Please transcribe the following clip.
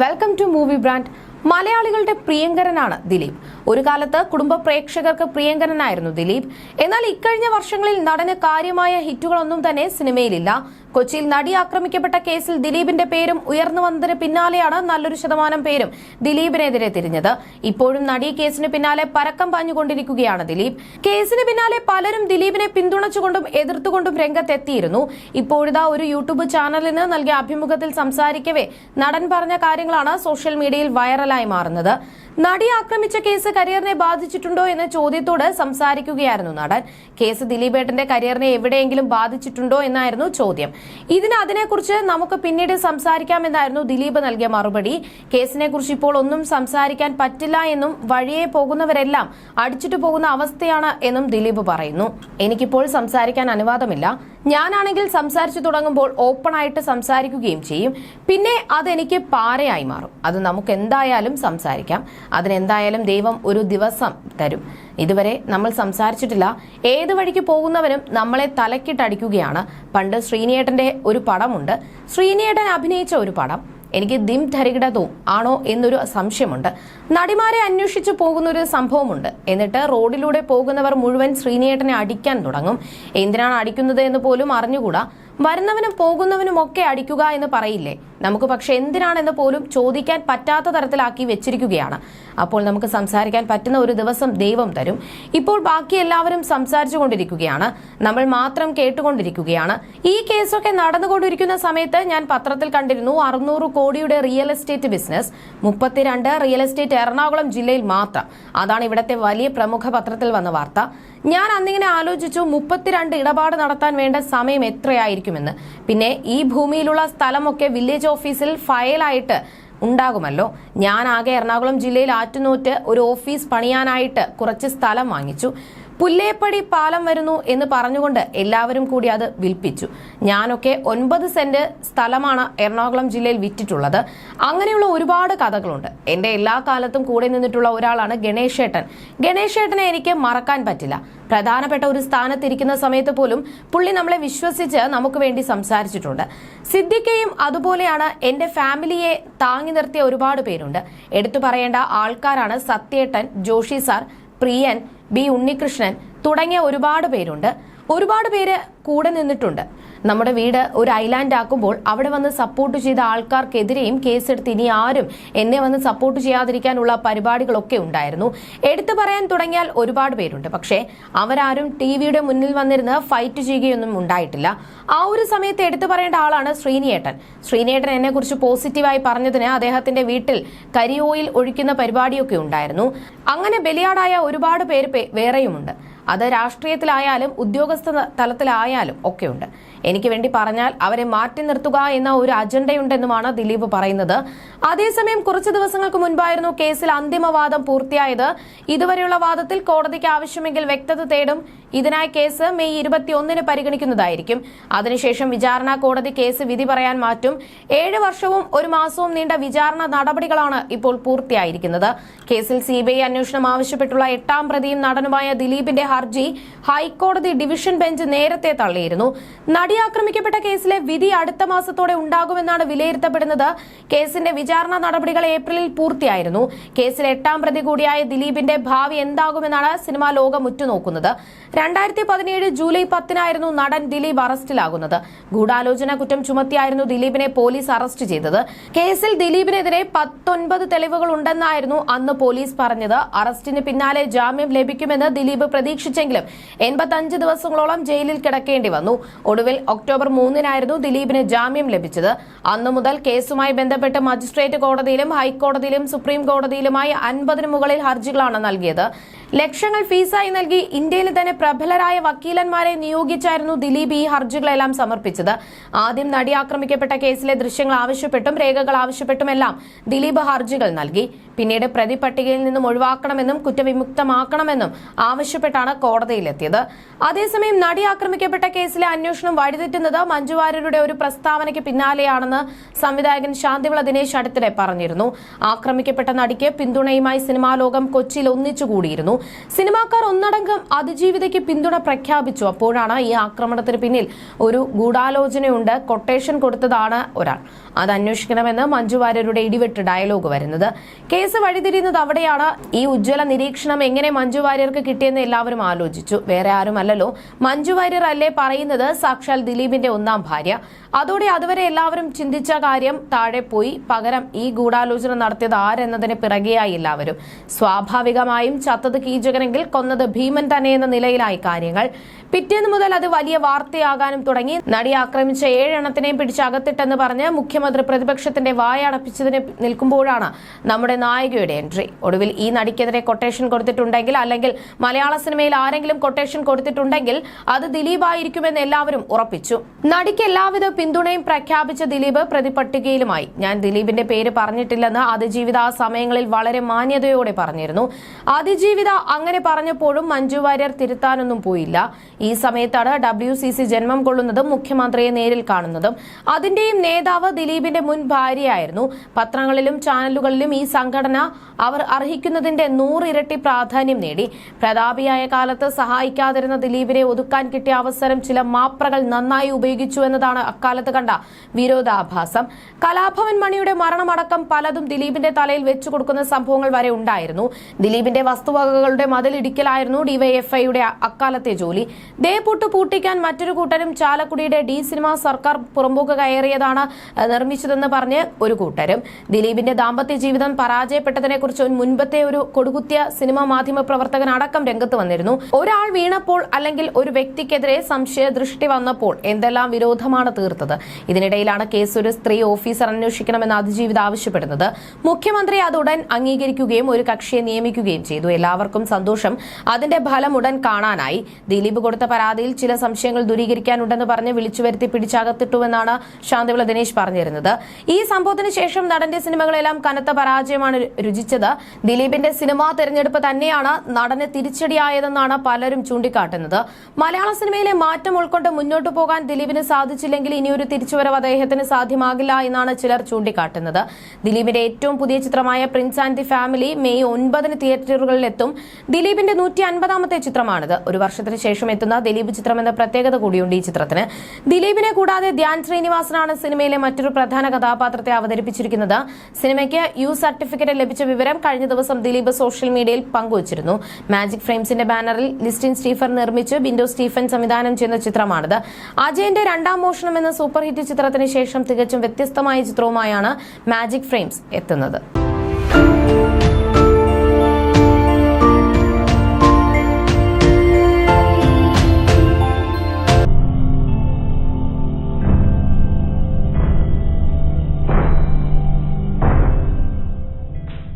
Welcome to movie brand മലയാളികളുടെ പ്രിയങ്കരനാണ് ദിലീപ്. ഒരു കാലത്ത് കുടുംബ പ്രേക്ഷകർക്ക് പ്രിയങ്കരനായിരുന്നു ദിലീപ്. എന്നാൽ ഇക്കഴിഞ്ഞ വർഷങ്ങളിൽ നടന് കാര്യമായ ഹിറ്റുകളൊന്നും തന്നെ സിനിമയിലില്ല. കൊച്ചിയിൽ നടി ആക്രമിക്കപ്പെട്ട കേസിൽ ദിലീപിന്റെ പേരും ഉയർന്നു വന്നതിന് പിന്നാലെയാണ് നല്ലൊരു ശതമാനം പേരും ദിലീപിനെതിരെ തിരിഞ്ഞത്. ഇപ്പോഴും നടി കേസിന് പിന്നാലെ പരക്കം പാഞ്ഞുകൊണ്ടിരിക്കുകയാണ് ദിലീപ്. കേസിന് പിന്നാലെ പലരും ദിലീപിനെ പിന്തുണച്ചുകൊണ്ടും എതിർത്തുകൊണ്ടും രംഗത്തെത്തിയിരുന്നു. ഇപ്പോഴിതാ ഒരു യൂട്യൂബ് ചാനലിന് നൽകിയ അഭിമുഖത്തിൽ സംസാരിക്കവേ നടൻ പറഞ്ഞ കാര്യങ്ങളാണ് സോഷ്യൽ മീഡിയയിൽ വൈറലായി മാറുന്നത്. നടി ആക്രമിച്ച കേസ് കരിയറിനെ ബാധിച്ചിട്ടുണ്ടോ എന്ന ചോദ്യത്തോട് സംസാരിക്കുകയായിരുന്നു നടൻ. കേസ് ദിലീപേട്ടന്റെ കരിയറിനെ എവിടെയെങ്കിലും ബാധിച്ചിട്ടുണ്ടോ എന്നായിരുന്നു ചോദ്യം. ഇതിന് അതിനെക്കുറിച്ച് നമുക്ക് പിന്നീട് സംസാരിക്കാമെന്നായിരുന്നു ദിലീപ് നൽകിയ മറുപടി. കേസിനെ കുറിച്ച് ഇപ്പോൾ ഒന്നും സംസാരിക്കാൻ പറ്റില്ല എന്നും വഴിയെ പോകുന്നവരെല്ലാം അടിച്ചിട്ട് പോകുന്ന അവസ്ഥയാണ് എന്നും ദിലീപ് പറയുന്നു. എനിക്കിപ്പോൾ സംസാരിക്കാൻ അനുവാദമില്ല. ഞാനാണെങ്കിൽ സംസാരിച്ചു തുടങ്ങുമ്പോൾ ഓപ്പൺ ആയിട്ട് സംസാരിക്കുകയും ചെയ്യും. പിന്നെ അതെനിക്ക് പാരയായി മാറും. അത് നമുക്ക് എന്തായാലും സംസാരിക്കാം. അതിനെന്തായാലും ദൈവം ഒരു ദിവസം തരും. ഇതുവരെ നമ്മൾ സംസാരിച്ചിട്ടില്ല. ഏത് വഴിക്ക് പോകുന്നവനും നമ്മളെ തലക്കിട്ടടിക്കുകയാണ്. പണ്ട് ശ്രീനിയേട്ടന്റെ ഒരു പടമുണ്ട്. ശ്രീനിയേട്ടൻ അഭിനയിച്ച ഒരു പടം. എനിക്ക് ദിം ധരികിടതോ ആണോ എന്നൊരു സംശയമുണ്ട്. നടിമാരെ അന്വേഷിച്ചു പോകുന്ന ഒരു സംഭവമുണ്ട്. എന്നിട്ട് റോഡിലൂടെ പോകുന്നവർ മുഴുവൻ ശ്രീനിയേട്ടനെ അടിക്കാൻ തുടങ്ങും. എന്തിനാണ് അടിക്കുന്നത് എന്ന് പോലും അറിഞ്ഞുകൂടാ. വരുന്നവനും പോകുന്നവനും ഒക്കെ അടിക്കുക എന്ന് പറയില്ലേ? നമുക്ക് പക്ഷെ എന്തിനാണെന്ന് പോലും ചോദിക്കാൻ പറ്റാത്ത തരത്തിലാക്കി വെച്ചിരിക്കുകയാണ്. അപ്പോൾ നമുക്ക് സംസാരിക്കാൻ പറ്റുന്ന ഒരു ദിവസം ദൈവം തരും. ഇപ്പോൾ ബാക്കി എല്ലാവരും സംസാരിച്ചു കൊണ്ടിരിക്കുകയാണ്. നമ്മൾ മാത്രം കേട്ടുകൊണ്ടിരിക്കുകയാണ്. ഈ കേസൊക്കെ നടന്നുകൊണ്ടിരിക്കുന്ന സമയത്ത് ഞാൻ പത്രത്തിൽ കണ്ടിരുന്നു അറുന്നൂറ് കോടിയുടെ റിയൽ എസ്റ്റേറ്റ് ബിസിനസ് മുപ്പത്തിരണ്ട് റിയൽ എസ്റ്റേറ്റ് എറണാകുളം ജില്ലയിൽ മാത്രം അതാണ് ഇവിടത്തെ വലിയ പ്രമുഖ പത്രത്തിൽ വന്ന വാർത്ത. ഞാൻ അന്നിങ്ങനെ ആലോചിച്ചു മുപ്പത്തിരണ്ട് ഇടപാട് നടത്താൻ വേണ്ട സമയം എത്രയായിരിക്കുമെന്ന്. പിന്നെ ഈ ഭൂമിയിലുള്ള സ്ഥലമൊക്കെ വില്ലേജ് ഓഫീസിൽ ഫയലായിട്ട് ഉണ്ടാകുമല്ലോ. ഞാൻ ആകെ എറണാകുളം ജില്ലയിൽ ആറ്റുനോറ്റ് ഒരു ഓഫീസ് പണിയാനായിട്ട് കുറച്ച് സ്ഥലം വാങ്ങിച്ചു. പുല്ലേപ്പടി പാലം വരുന്നു എന്ന് പറഞ്ഞുകൊണ്ട് എല്ലാവരും കൂടി അത് വിൽപ്പിച്ചു. ഞാനൊക്കെ ഒൻപത് സെന്റ് സ്ഥലമാണ് എറണാകുളം ജില്ലയിൽ വിറ്റിട്ടുള്ളത്. അങ്ങനെയുള്ള ഒരുപാട് കഥകളുണ്ട്. എന്റെ എല്ലാ കാലത്തും കൂടെ നിന്നിട്ടുള്ള ഒരാളാണ് ഗണേശേട്ടൻ. ഗണേശേട്ടനെ എനിക്ക് മറക്കാൻ പറ്റില്ല. പ്രധാനപ്പെട്ട ഒരു സ്ഥാനത്തിരിക്കുന്ന സമയത്ത് പോലും പുള്ളി നമ്മളെ വിശ്വസിച്ച് നമുക്ക് വേണ്ടി സംസാരിച്ചിട്ടുണ്ട്. സിദ്ദിഖയും അതുപോലെയാണ് എന്റെ ഫാമിലിയെ താങ്ങി നിർത്തിയ ഒരുപാട് പേരുണ്ട്. എടുത്തു പറയേണ്ട ആൾക്കാരാണ് സത്യേട്ടൻ ജോഷി സാർ പ്രിയൻ ബി ഉണ്ണികൃഷ്ണൻ തുടങ്ങിയ ഒരുപാട് പേരുണ്ട്. ഒരുപാട് പേര് കൂടെ നിന്നിട്ടുണ്ട്. നമ്മുടെ വീട് ഒരു ഐലാൻഡ് ആക്കുമ്പോൾ അവിടെ വന്ന് സപ്പോർട്ട് ചെയ്ത ആൾക്കാർക്കെതിരെയും കേസെടുത്ത് ഇനി ആരും എന്നെ വന്ന് സപ്പോർട്ട് ചെയ്യാതിരിക്കാനുള്ള പരിപാടികളൊക്കെ ഉണ്ടായിരുന്നു. എടുത്തു പറയാൻ തുടങ്ങിയാൽ ഒരുപാട് പേരുണ്ട്. പക്ഷേ അവരാരും ടി വിയുടെ മുന്നിൽ വന്നിരുന്ന് ഫൈറ്റ് ചെയ്യുകയൊന്നും ഉണ്ടായിട്ടില്ല. ആ ഒരു സമയത്ത് എടുത്തു പറയേണ്ട ആളാണ് ശ്രീനിയേട്ടൻ. ശ്രീനിയേട്ടൻ എന്നെ കുറിച്ച് പോസിറ്റീവായി പറഞ്ഞതിന് അദ്ദേഹത്തിന്റെ വീട്ടിൽ കരിയോയിൽ ഒഴിക്കുന്ന പരിപാടിയൊക്കെ ഉണ്ടായിരുന്നു. അങ്ങനെ ബലിയാടായ ഒരുപാട് പേര് വേറെയുമുണ്ട്. അത് രാഷ്ട്രീയത്തിലായാലും ഉദ്യോഗസ്ഥ തലത്തിലായാലും ഒക്കെയുണ്ട് എനിക്ക് വേണ്ടി പറഞ്ഞാൽ അവരെ മാറ്റി നിർത്തുക എന്ന ഒരു അജണ്ടയുണ്ടെന്നുമാണ് ദിലീപ് പറയുന്നത്. അതേസമയം കുറച്ച് ദിവസങ്ങൾക്ക് മുൻപായിരുന്നു കേസിൽ അന്തിമവാദം പൂർത്തിയായത്. ഇതുവരെയുള്ള വാദത്തിൽ കോടതിക്ക് ആവശ്യമെങ്കിൽ വ്യക്തത തേടും. ഇതിനായി കേസ് മെയ് ഇരുപത്തിയൊന്നിന് പരിഗണിക്കുന്നതായിരിക്കും. അതിനുശേഷം വിചാരണ കോടതി കേസ് വിധി പറയാൻ മാറ്റും. ഏഴ് വർഷവും ഒരു മാസവും നീണ്ട വിചാരണ നടപടികളാണ് ഇപ്പോൾ പൂർത്തിയായിരിക്കുന്നത്. കേസിൽ സിബിഐ അന്വേഷണം ആവശ്യപ്പെട്ടുള്ള എട്ടാം പ്രതിയും നടനുമായ ദിലീപിന്റെ ഹർജി ഹൈക്കോടതി ഡിവിഷൻ ബെഞ്ച് നേരത്തെ തള്ളിയിരുന്നു. നടി ആക്രമിക്കപ്പെട്ട കേസിലെ വിധി അടുത്ത മാസത്തോടെ ഉണ്ടാകുമെന്നാണ് വിലയിരുത്തപ്പെടുന്നത്. കേസിന്റെ വിചാരണ നടപടികൾ ഏപ്രിലിൽ പൂർത്തിയായിരുന്നു. കേസിൽ എട്ടാം പ്രതി കൂടിയായ ദിലീപിന്റെ ഭാവി എന്താകുമെന്നാണ് സിനിമാ ലോകം ഉറ്റുനോക്കുന്നത്. രണ്ടായിരത്തി പതിനേഴ് ജൂലൈ പത്തിനായിരുന്നു നടൻ ദിലീപ് അറസ്റ്റിലാകുന്നത്. ഗൂഢാലോചന കുറ്റം ചുമത്തിയായിരുന്നു ദിലീപിനെ പോലീസ് അറസ്റ്റ് ചെയ്തത്. കേസിൽ ദിലീപിനെതിരെ പത്തൊൻപത് തെളിവുകൾ ഉണ്ടെന്നായിരുന്നു അന്ന് പോലീസ് പറഞ്ഞത്. അറസ്റ്റിന് പിന്നാലെ ജാമ്യം ലഭിക്കുമെന്ന് ദിലീപ് പ്രതീക്ഷിച്ചെങ്കിലും എൺപത്തഞ്ച് ദിവസങ്ങളോളം ജയിലിൽ കിടക്കേണ്ടി വന്നു. ഒടുവിൽ ഒക്ടോബർ മൂന്നിനായിരുന്നു ദിലീപിന് ജാമ്യം ലഭിച്ചത്. അന്നു മുതൽ കേസുമായി ബന്ധപ്പെട്ട് മജിസ്ട്രേറ്റ് കോടതിയിലും ഹൈക്കോടതിയിലും സുപ്രീം കോടതിയിലുമായി അൻപതിനു മുകളിൽ ഹർജികളാണ് നൽകിയത്. ലക്ഷങ്ങൾ ഫീസായി നൽകി ഇന്ത്യയിൽ തന്നെ പ്രബലരായ വക്കീലന്മാരെ നിയോഗിച്ചായിരുന്നു ദിലീപ് ഈ ഹർജികളെല്ലാം സമർപ്പിച്ചത്. ആദ്യം നടി ആക്രമിക്കപ്പെട്ട കേസിലെ ദൃശ്യങ്ങൾ ആവശ്യപ്പെട്ടും രേഖകൾ ആവശ്യപ്പെട്ടുമെല്ലാം ദിലീപ് ഹർജികൾ നൽകി. പിന്നീട് പ്രതി പട്ടികയിൽ നിന്നും ഒഴിവാക്കണമെന്നും കുറ്റവിമുക്തമാക്കണമെന്നും ആവശ്യപ്പെട്ടാണ് കോടതിയിലെത്തിയത്. അതേസമയം നടി ആക്രമിക്കപ്പെട്ട കേസിലെ അന്വേഷണം വഴിതെറ്റുന്നത് മഞ്ജുവാര്യരുടെ ഒരു പ്രസ്താവനയ്ക്ക് പിന്നാലെയാണെന്ന് സംവിധായകൻ ശാന്തിവിള ദിനേശ് അടുത്തിടെ പറഞ്ഞിരുന്നു. ആക്രമിക്കപ്പെട്ട നടിക്ക് പിന്തുണയുമായി സിനിമാ ലോകം കൊച്ചിയിൽ ഒന്നിച്ചുകൂടിയിരുന്നു സിനിമാക്കാർ ഒന്നടങ്കം അതിജീവിതയ്ക്ക് പിന്തുണ പ്രഖ്യാപിച്ചു. അപ്പോഴാണ് ഈ ആക്രമണത്തിന് പിന്നിൽ ഒരു ഗൂഢാലോചനയുണ്ട്. കൊട്ടേഷൻ കൊടുത്തതാണ് ഒരാൾ. അത് അന്വേഷിക്കണമെന്ന് മഞ്ജുവാര്യരുടെ ഇടിവെട്ട് ഡയലോഗ് വരുന്നത്. കേസ് വഴിതിരിയുന്നത് അവിടെയാണ്. ഈ ഉജ്ജ്വല നിരീക്ഷണം എങ്ങനെ മഞ്ജു വാര്യർക്ക് കിട്ടിയെന്ന് എല്ലാവരും ആലോചിച്ചു. വേറെ ആരുമല്ലല്ലോ. മഞ്ജു വാര്യർ അല്ലേ പറയുന്നത്? സാക്ഷാൽ ദിലീപിന്റെ ഒന്നാം ഭാര്യ. അതോടെ അതുവരെ എല്ലാവരും ചിന്തിച്ച കാര്യം താഴെ പോയി. പകരം ഈ ഗൂഢാലോചന നടത്തിയത് ആരെന്നതിന് പിറകെയായി എല്ലാവരും. സ്വാഭാവികമായും ചത്തത് കീചകനെങ്കിൽ കൊന്നത് ഭീമൻ തന്നെ എന്ന നിലയിലായി കാര്യങ്ങൾ. പിറ്റേന്ന് മുതൽ അത് വലിയ വാർത്തയാകാനും തുടങ്ങി. നടി ആക്രമിച്ച ഏഴെണ്ണത്തിനെയും പിടിച്ച് അകത്തിട്ടെന്ന് പറഞ്ഞ് മുഖ്യമന്ത്രി പ്രതിപക്ഷത്തിന്റെ വായടപ്പിച്ചതിന് നിൽക്കുമ്പോഴാണ് നമ്മുടെ നായികയുടെ എൻട്രി. ഒടുവിൽ ഈ നടിക്കെതിരെ കൊട്ടേഷൻ കൊടുത്തിട്ടുണ്ടെങ്കിൽ അല്ലെങ്കിൽ മലയാള സിനിമയിൽ ആരെങ്കിലും കൊട്ടേഷൻ കൊടുത്തിട്ടുണ്ടെങ്കിൽ അത് ദിലീപായിരിക്കുമെന്ന് എല്ലാവരും ഉറപ്പിച്ചു. നടിക്ക് എല്ലാവിധ പിന്തുണയും പ്രഖ്യാപിച്ച ദിലീപ് പ്രതിപട്ടികയിലുമായി. ഞാൻ ദിലീപിന്റെ പേര് പറഞ്ഞിട്ടില്ലെന്ന് അതിജീവിത ആ സമയങ്ങളിൽ വളരെ മാന്യതയോടെ പറഞ്ഞിരുന്നു. അതിജീവിത അങ്ങനെ പറഞ്ഞപ്പോഴും മഞ്ജു വാര്യർ തിരുത്താനൊന്നും പോയില്ല. ഈ സമയത്താണ് ഡബ്ല്യു സി സി ജന്മം കൊള്ളുന്നതും മുഖ്യമന്ത്രിയെ നേരിൽ കാണുന്നതും. അതിന്റെയും നേതാവ് ദിലീപിന്റെ മുൻ ഭാര്യയായിരുന്നു. പത്രങ്ങളിലും ചാനലുകളിലും ഈ സംഘടന അവർ അർഹിക്കുന്നതിന്റെ നൂറിരട്ടി പ്രാധാന്യം നേടി. പ്രതാപിയായ കാലത്ത് സഹായിക്കാതിരുന്ന ദിലീപിനെ ഒതുക്കാൻ കിട്ടിയ അവസരം ചില മാപ്രകൾ നന്നായി ഉപയോഗിച്ചു എന്നതാണ് അക്കാലത്ത് കണ്ട വിരോധാഭാസം. കലാഭവൻ മണിയുടെ മരണമടക്കം പലതും ദിലീപിന്റെ തലയിൽ വെച്ചു കൊടുക്കുന്ന സംഭവങ്ങൾ വരെ ഉണ്ടായിരുന്നു. ദിലീപിന്റെ വസ്തുവകകളുടെ മതിലിടിക്കലായിരുന്നു ഡിവൈഎഫ്ഐയുടെ അക്കാലത്തെ ജോലി. ദേപൂട്ട് പൂട്ടിക്കാൻ മറ്റൊരു കൂട്ടരും ചാലക്കുടിയുടെ ഡി സിനിമ സർക്കാർ പുറമ്പോക്ക് കയറിയതാണ് നിർമ്മിച്ചതെന്ന് പറഞ്ഞ് ഒരു കൂട്ടരും. ദിലീപിന്റെ ദാമ്പത്യ ജീവിതം പരാജയപ്പെട്ടതിനെ കുറിച്ച് മുൻപത്തെ ഒരു കൊടുകുത്തിയ സിനിമാ മാധ്യമ പ്രവർത്തകൻ അടക്കം രംഗത്ത് വന്നിരുന്നു. ഒരാൾ വീണപ്പോൾ അല്ലെങ്കിൽ ഒരു വ്യക്തിക്കെതിരെ സംശയ ദൃഷ്ടി വന്നപ്പോൾ എന്തെല്ലാം വിരോധമാണ് തീർത്തത്? ഇതിനിടയിലാണ് കേസ് ഒരു സ്ത്രീ ഓഫീസർ അന്വേഷിക്കണമെന്ന് അതിജീവിത ആവശ്യപ്പെടുന്നത്. മുഖ്യമന്ത്രി അത് ഉടൻ അംഗീകരിക്കുകയും ഒരു കക്ഷിയെ നിയമിക്കുകയും ചെയ്തു. എല്ലാവർക്കും സന്തോഷം. അതിന്റെ ഫലം ഉടൻ കാണാനായി. ദിലീപ് കൊടുത്ത പരാതിയിൽ ചില സംശയങ്ങൾ ദൂരീകരിക്കാനുണ്ടെന്ന് പറഞ്ഞ് വിളിച്ചു വരുത്തി പിടിച്ചകത്തിട്ടുവെന്നാണ് ശാന്തിവിള ദിനേശ് പറഞ്ഞിരുന്നത്. ഈ സംഭവത്തിന് ശേഷം നടന്റെ സിനിമകളെല്ലാം കനത്ത പരാജയമാണ് രുചിച്ചത്. ദിലീപിന്റെ സിനിമാ തെരഞ്ഞെടുപ്പ് തന്നെയാണ് നടന് തിരിച്ചടിയായതെന്നാണ് പലരും ചൂണ്ടിക്കാട്ടുന്നത്. മലയാള സിനിമയിലെ മാറ്റം ഉൾക്കൊണ്ട് മുന്നോട്ടു പോകാൻ ദിലീപിന് സാധിച്ചില്ലെങ്കിൽ ഇനിയൊരു തിരിച്ചുവരവ് അദ്ദേഹത്തിന് സാധ്യമാകില്ല എന്നാണ് ചിലർ ചൂണ്ടിക്കാട്ടുന്നത്. ദിലീപിന്റെ ഏറ്റവും പുതിയ ചിത്രമായ Prince and the Family May ഒൻപതിന് തിയേറ്ററുകളിലെത്തും ദിലീപിന്റെ നൂറ്റി അൻപതാമത്തെ ചിത്രമാണിത്. ഒരു വർഷത്തിന് ശേഷം എത്തുന്ന ദിലീപ് ചിത്രം എന്ന പ്രത്യേകത കൂടിയുണ്ട് ഈ ചിത്രത്തിന്. ദിലീപിനെ കൂടാതെ ധ്യാൻ ശ്രീനിവാസനാണ് സിനിമയിലെ മറ്റൊരു പ്രധാന കഥാപാത്രത്തെ അവതരിപ്പിച്ചിരിക്കുന്നത്. സിനിമയ്ക്ക് യു സർട്ടിഫിക്കറ്റ് ലഭിച്ച വിവരം കഴിഞ്ഞ ദിവസം ദിലീപ് സോഷ്യൽ മീഡിയയിൽ പങ്കുവച്ചിരുന്നു. മാജിക് ഫ്രെയിംസിന്റെ ബാനറിൽ ലിസ്റ്റിൻ സ്റ്റീഫൻ നിർമ്മിച്ച് ബിൻഡോ സ്റ്റീഫൻ സംവിധാനം ചെയ്യുന്ന ചിത്രമാണിത്. അജയന്റെ രണ്ടാം മോഷണം എന്ന സൂപ്പർ ഹിറ്റ് ചിത്രത്തിന് ശേഷം തികച്ചും വ്യത്യസ്തമായ ചിത്രവുമായാണ് മാജിക് ഫ്രെയിംസ് എത്തുന്നത്.